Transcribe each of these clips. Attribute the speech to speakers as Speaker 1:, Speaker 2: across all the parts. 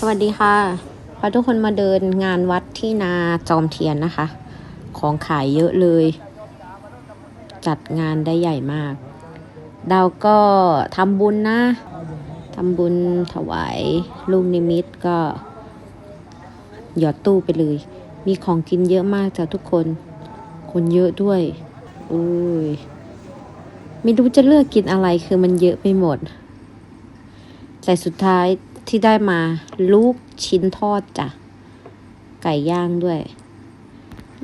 Speaker 1: สวัสดีค่ะพาทุกคนมาเดินงานวัดที่นาจอมเทียนนะคะ ของขายเยอะเลย จัดงานได้ใหญ่มาก ดาวก็ทำบุญนะทำบุญถวายลูกนิมิตก็ หยอดตู้ไปเลย มีของกินเยอะมากจ้ะทุกคน คนเยอะด้วยอุ้ยไม่รู้จะเลือกกินอะไรคือมันเยอะไปหมด แต่สุดท้าย ที่ได้มาลูกชิ้นทอดจ้ะ ไก่ย่างด้วย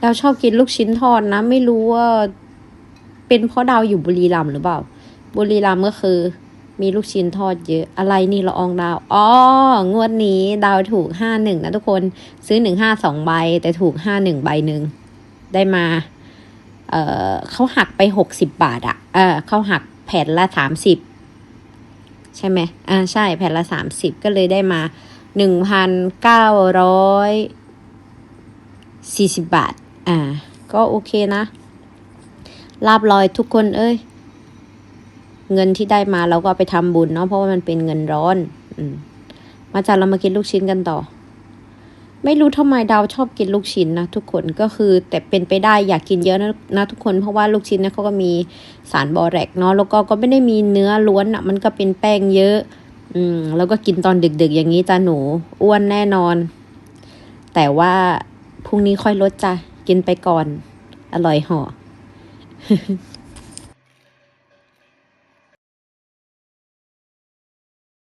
Speaker 1: ดาวชอบกินลูกชิ้นทอดนะ ไม่รู้ว่า เป็นเพราะดาวอยู่บุรีรัมย์หรือเปล่า บุรีรัมย์ก็คือ มีลูกชิ้นทอดเยอะ อะไรนี่ละอองดาว อ๋อ งวดนี้ดาวถูกห้าหนึ่งนะทุกคน ซื้อหนึ่งห้าสองใบ แต่ถูกห้าหนึ่งใบหนึ่ง ได้มา เออเขาหักไปหกสิบบาทอะเออเขาหักแผ่นละสามสิบ ใช่ไหมอ่าใช่แผ่นละสามสิบก็เลยได้มาหนึ่งพันเก้าร้อยสี่สิบบาท อ่า ก็โอเคนะลาบลอยทุกคนเอ้ย เงินที่ได้มาเราก็ไปทำบุญเนาะเพราะว่ามันเป็นเงินร้อน อืม มาจากเรามากินลูกชิ้นกันต่อ ไม่รู้ทำไมดาวชอบกินลูกชิ้นนะทุกคนก็คือ แต่เป็นไปได้อยากกินเยอะนะนะทุกคนเพราะว่าลูกชิ้นเนี่ยเขาก็มีสารบอแรกเนาะแล้วก็ก็ไม่ได้มีเนื้อล้วนอะ่ะมันก็เป็นแป้งเยอะ อืมแล้วก็กินตอนดึกๆ อย่างนี้จ้าหนูอ้วนแน่นอน แต่ว่าพรุ่งนี้ค่อยลดจ้ะกินไปก่อน อร่อยห่อ